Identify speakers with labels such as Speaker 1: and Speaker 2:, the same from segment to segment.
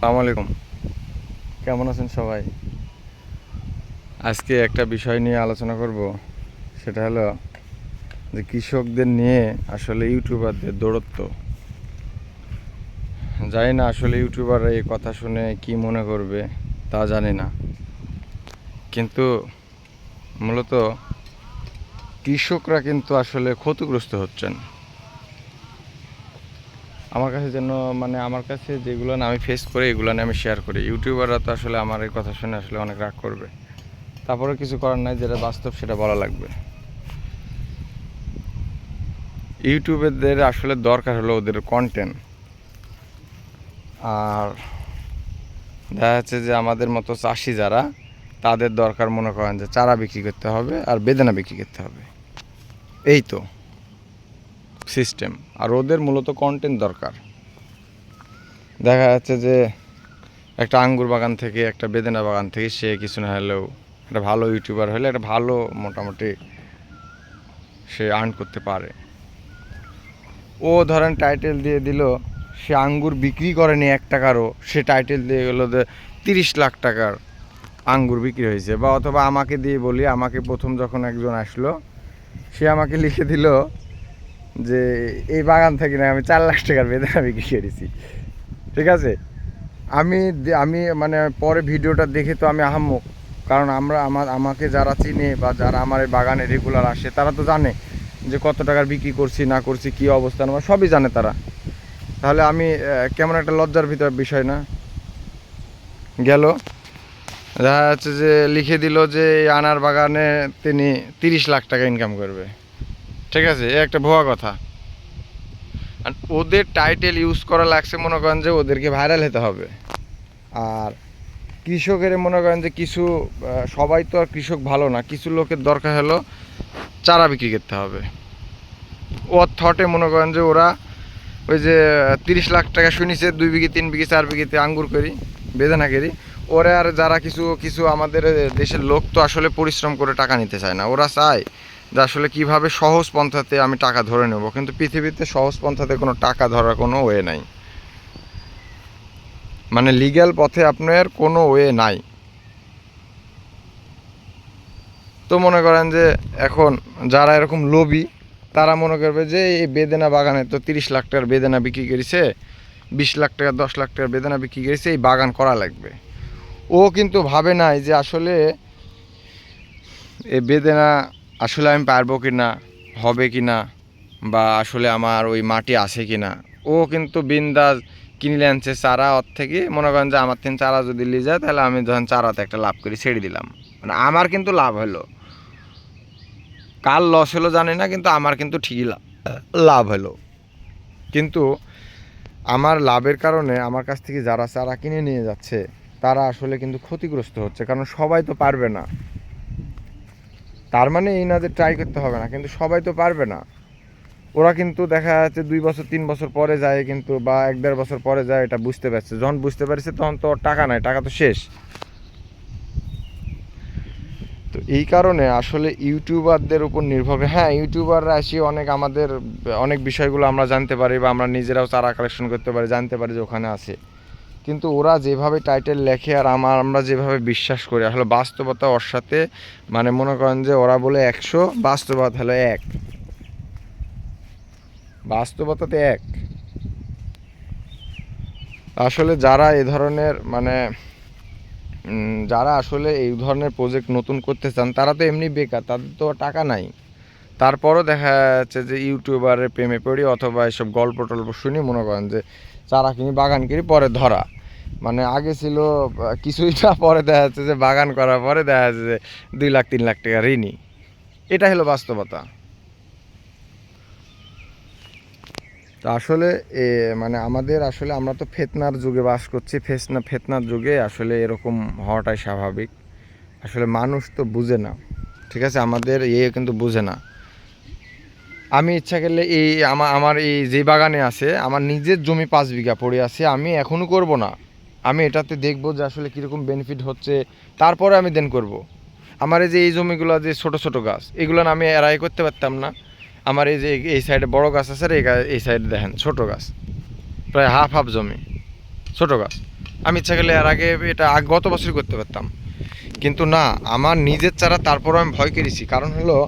Speaker 1: সালাম আলাইকুম। কেমন আছেন সবাই? আজকে একটা বিষয় নিয়ে আলোচনা করব। সেটা হলো যে কৃষকদের নিয়ে আসলে ইউটিউবারদের দৌরত্ব। জানি না আসলে ইউটিউবাররা এই কথা শুনে কি মনে করবে, তা জানি না। কিন্তু মূলত কৃষকরা কিন্তু আসলে ক্ষতিগ্রস্ত হচ্ছেন। আমার কাছে যেন মানে আমার কাছে যেগুলো আমি ফেস করি, এগুলো আমি শেয়ার করি। ইউটিউবাররা তো আসলে আমার এই কথা শুনে আসলে অনেক রাগ করবে। তারপরে কিছু করার নাই, যেটা বাস্তব সেটা বলা লাগবে। ইউটিউবেরদের আসলে দরকার হলো ওদের কন্টেন্ট আর দেখা যাচ্ছে যে আমাদের মতো চাষি যারা, তাদের দরকার মনে করেন যে চারা বিক্রি করতে হবে আর বেদানা বিক্রি করতে হবে। এই তো। সিস্টেম আর ওদের মূলত কন্টেন্ট দরকার। দেখা যাচ্ছে যে একটা আঙ্গুর বাগান থেকে, একটা বেদেনা বাগান থেকে সে কিছু না হলেও একটা ভালো ইউটিউবার হলে একটা ভালো মোটামুটি সে আর্ন করতে পারে। ও ধরেন টাইটেল দিয়ে দিল, সে আঙ্গুর বিক্রি করেনি এক টাকারও, সে টাইটেল দিয়ে গেলো যে তিরিশ লাখ টাকার আঙ্গুর বিক্রি হয়েছে। বা অথবা আমাকে দিয়ে বলি, আমাকে প্রথম যখন একজন আসলো, সে আমাকে লিখে দিল যে এই বাগান থেকে না আমি চার লাখ টাকার বেদানা বিক্রি করেছি। ঠিক আছে? আমি আমি মানে পরে ভিডিওটা দেখে তো আমি আহাম্মক। কারণ আমরা আমার, আমাকে যারা চিনে বা যারা আমার এই বাগানে রেগুলার আসে, তারা তো জানে যে কত টাকার বিক্রি করছি, না করছি, কী অবস্থা আমার সবই জানে তারা। তাহলে আমি কেমন একটা লজ্জার ভিতর বিষয় না? গেল। দেখা যাচ্ছে যে লিখে দিল যে আনার বাগানে তিনি তিরিশ লাখ টাকা ইনকাম করবে। ঠিক আছে, এ একটা ভুয়া কথা। আর ওদের টাইটেল ইউজ করা লাগছে মনে করেন যে ওদেরকে ভাইরাল হতে হবে। আর কৃষকের মনে করেন যে কিছু সবাই তো আর কৃষক ভালো না, কিছু লোকের দরকার হলো চারা বিক্রি করতে হবে। ওর থটে মনে করেন যে ওরা ওই যে তিরিশ লাখ টাকা শুনিছে, দুই বিঘি, তিন বিঘি, চার বিঘিতে আঙ্গুর করি, বেদানা করি। ওরা আর যারা কিছু কিছু আমাদের দেশের লোক তো আসলে পরিশ্রম করে টাকা নিতে চায় না, ওরা চায় যে আসলে কীভাবে সহজ পন্থাতে আমি টাকা ধরে নেব, কিন্তু পৃথিবীতে সহজ পন্থাতে কোনো টাকা ধরার কোনো ওয়ে নাই। মানে লিগ্যাল পথে আপনার কোনো ওয়ে নাই। তো মনে করেন যে এখন যারা এরকম লোভী, তারা মনে করবে যে এই বেদেনা বাগানে তো তিরিশ লাখ টাকার বেদেনা বিক্রি করেছে, বিশ লাখ টাকা, দশ লাখ টাকার বেদেনা বিক্রি করেছে, এই বাগান করা লাগবে। ও কিন্তু ভাবে নাই যে আসলে এই বেদেনা আসলে আমি পারব কি না হবে কি না বা আসলে আমার ওই মাটি আছে কি না ও কিন্তু বিন্দাস কিনে আনছে চারা ওর থেকে। মনে করেন যে আমার তিন চারা যদি নিয়ে যায়, তাহলে আমি যখন চারাতে একটা লাভ করি, ছেড়ে দিলাম। মানে আমার কিন্তু লাভ হলো। কার লস হলো জানি না, কিন্তু আমার কিন্তু ঠিকই লাভ হলো। কিন্তু আমার লাভের কারণে আমার কাছ থেকে যারা চারা কিনে নিয়ে যাচ্ছে, তারা আসলে কিন্তু ক্ষতিগ্রস্ত হচ্ছে। কারণ সবাই তো পারবে না। তার মানে এই না যে ট্রাই করতে হবে না, কিন্তু সবাই তো পারবে না। ওরা কিন্তু দেখা যাচ্ছে দুই বছর, তিন বছর পরে যায় কিন্তু, বা এক দেড় বছর পরে যায়, এটা বুঝতে পারছে। যখন বুঝতে পারছে, তখন তো টাকা নাই, টাকা তো শেষ। তো এই কারণে আসলে ইউটিউবারদের উপর নির্ভর হ্যাঁ ইউটিউবাররা এসে অনেক আমাদের, অনেক বিষয়গুলো আমরা জানতে পারি, বা আমরা নিজেরাও চারা কালেকশন করতে পারি, জানতে পারি যে ওখানে আছে। কিন্তু ওরা যেভাবে টাইটেল লেখে আর আমার আমরা যেভাবে বিশ্বাস করি, আসলে বাস্তবতা ওর সাথে মানে মনে করেন যে ওরা বলে একশো, বাস্তবতা হলো এক। বাস্তবতাতে এক। আসলে যারা এ ধরনের মানে যারা আসলে এই ধরনের প্রজেক্ট নতুন করতে চান, তারা তো এমনি বেকার, তাদের তো টাকা নাই। তারপরও দেখা যাচ্ছে যে ইউটিউবারের প্রেমে পড়ি অথবা এসব গল্প টল্প শুনি, মনে করেন যে চারা কিনি বাগান কিনি পরে ধরা। মানে আগে ছিল, কিছুই না, পরে দেখা যাচ্ছে যে বাগান করার পরে দেখা যাচ্ছে যে দুই লাখ, তিন লাখ টাকা ঋণই। এটা হলো বাস্তবতা। তো আসলে, এ মানে আমাদের আসলে আমরা তো ফেতনার যুগে বাস করছি ফেসনা ফেতনার যুগে আসলে এরকম হওয়াটাই স্বাভাবিক। আসলে মানুষ তো বুঝে না, ঠিক আছে? আমাদের ইয়ে কিন্তু বুঝে না। আমি ইচ্ছা করলে এই আমার আমার এই যে বাগানে আছে, আমার নিজের জমি পাঁচ বিঘা পড়ে আছে, আমি এখনও করব না। আমি এটাতে দেখব যে আসলে কীরকম বেনিফিট হচ্ছে, তারপরে আমি দেন করব। আমার এই যে এই জমিগুলো যে ছোট ছোট গাছ, এগুলো আমি এড়াই করতে পারতাম না। আমার এই যে এই সাইডে বড় গাছ আছে আর এই সাইডে দেখেন ছোট গাছ। প্রায় হাফ হাফ জমি, ছোট গাছ। আমি ইচ্ছা করলে এর আগে এটা গত বছর করতে পারতাম। কিন্তু না, আমার নিজের চারা তারপরও আমি ভয় করেছি। কারণ হলো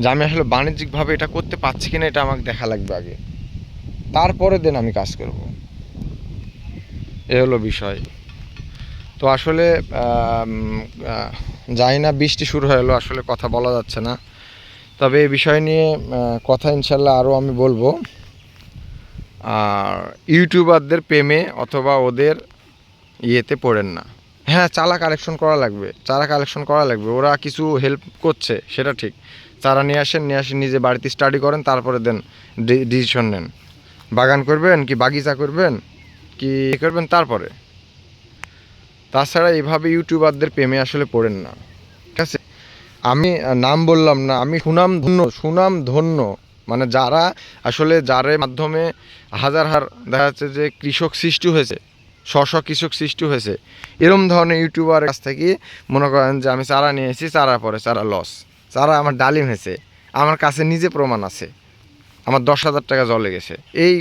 Speaker 1: যে আমি আসলে বাণিজ্যিকভাবে এটা করতে পারছি কিনা এটা আমাকে দেখা লাগবে আগে। তারপরে দেন আমি কাজ করব। এ হলো বিষয়। তো আসলে জানি না, বৃষ্টি শুরু হয়ে এলো আসলে কথা বলা যাচ্ছে না। তবে এই বিষয় নিয়ে কথা ইনশাল্লাহ আরও আমি বলব। আর ইউটিউবারদের প্রেমে অথবা ওদের ইয়েতে পড়েন না। হ্যাঁ চালা কালেকশন করা লাগবে, চারা কালেকশন করা লাগবে, ওরা কিছু হেল্প করছে, সেটা ঠিক। চারা নিয়ে আসেন নিয়ে আসেন নিজে বাড়িতে স্টাডি করেন, তারপরে দেন ডিসিশন নেন। বাগান করবেন কি বাগিচা করবেন, কি করবেন তারপরে। তাছাড়া এইভাবে ইউটিউবারদের প্রেমে আসলে পড়েন না। ঠিক আছে? আমি নাম বললাম না, আমি সুনাম ধন্য সুনাম ধন্য। মানে যারা আসলে যার মাধ্যমে হাজার হাজার দেখা যাচ্ছে যে কৃষক সৃষ্টি হয়েছে শ কৃষক সৃষ্টি হয়েছে, এরম ধরনের ইউটিউবার কাছ থেকে মনে করেন যে আমি চারা নিয়ে এসেছি চারা পরে চারা লস চারা আমার ডালিম হয়েছে, আমার কাছে নিজে প্রমাণ আছে। আমার দশ হাজার টাকা জলে গেছে। এই